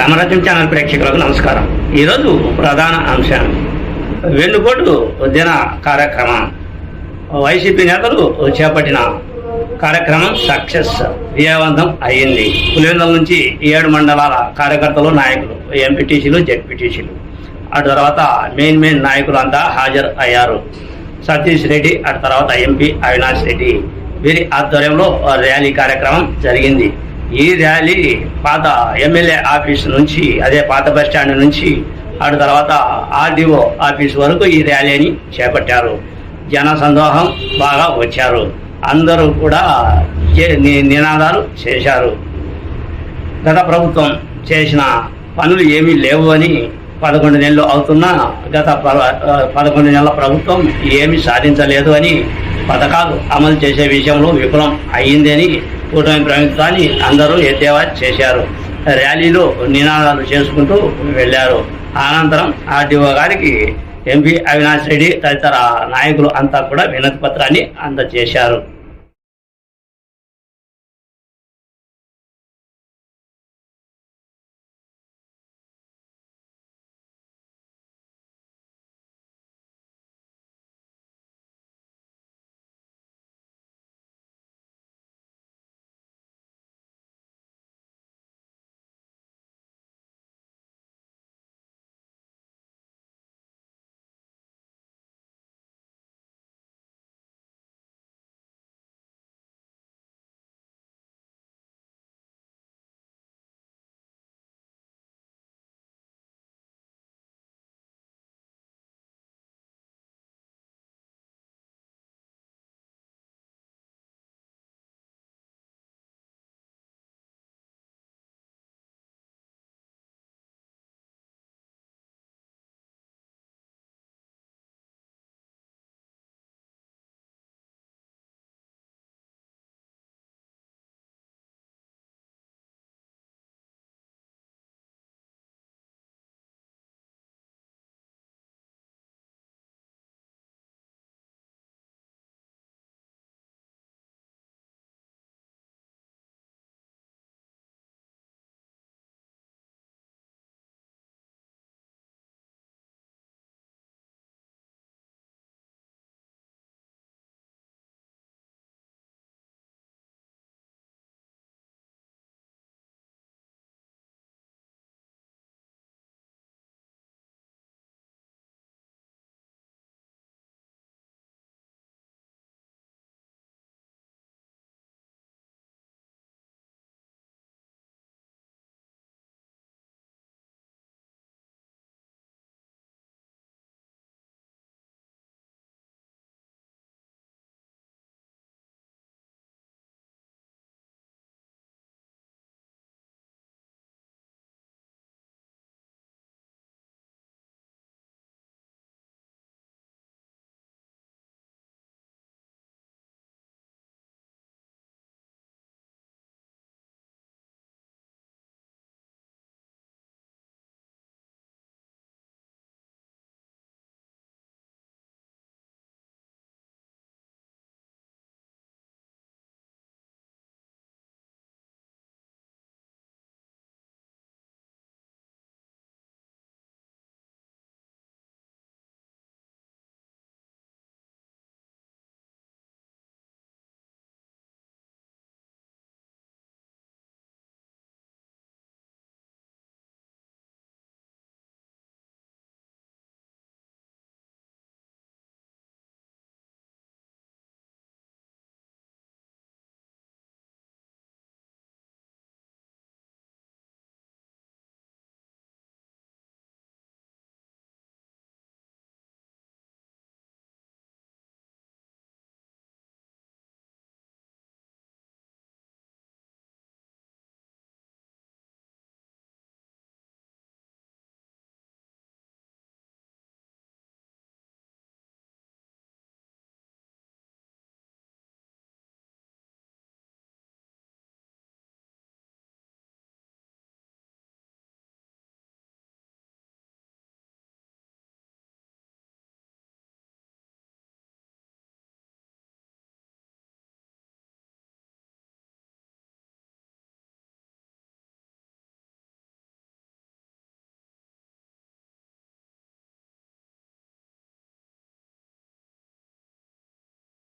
రామరాజ్యం channel ప్రేక్షకులకు నమస్కారం. ఈరోజు ప్రధాన అంశం వెన్నుకోటు దిన కార్యక్రమం. వైసీపీ నేతలు చేపట్టిన కార్యక్రమం సక్సెస్ విజయవంతం అయ్యింది. పులివెందుల నుంచి ఏడు మండలాల కార్యకర్తలు నాయకులు ఎంపీటీసీలు జెడ్పీటీసీలు. అటు తర్వాత మెయిన్ మెయిన్ నాయకులు అంతా హాజరు అయ్యారు. సతీష్ రెడ్డి అటు తర్వాత ఎంపీ అవినాష్ రెడ్డి. వీరి ఆధ్వర్యంలో ర్యాలీ కార్యక్రమం జరిగింది. ఈ ర్యాలీ పాత ఎమ్మెల్యే ఆఫీస్ నుంచి అదే పాత బస్ స్టాండ్ నుంచి అటు తర్వాత ఆర్డీఓ ఆఫీస్ వరకు ఈ ర్యాలీని చేపట్టారు. జన సందోహం బాగా వచ్చారు. అందరూ కూడా ని- నినాదాలు చేశారు. గత ప్రభుత్వం చేసిన పనులు ఏమీ లేవు అని పదకొండు నెలలు అవుతున్నా గత పదకొండు నెలల ప్రభుత్వం ఏమీ సాధించలేదు అని పథకాలు అమలు చేసే విషయంలో విఫలం అయ్యిందని అని కూటమి ప్రభుత్వాన్ని అందరూ ఎద్దేవా చేశారు. ర్యాలీలో నినాదాలు చేసుకుంటూ వెళ్ళారు. అనంతరం ఆర్డీఓ గారికి ఎంపీ అవినాష్ రెడ్డి తదితర నాయకులు అంతా కూడా వినతి పత్రాన్ని అందజేశారు.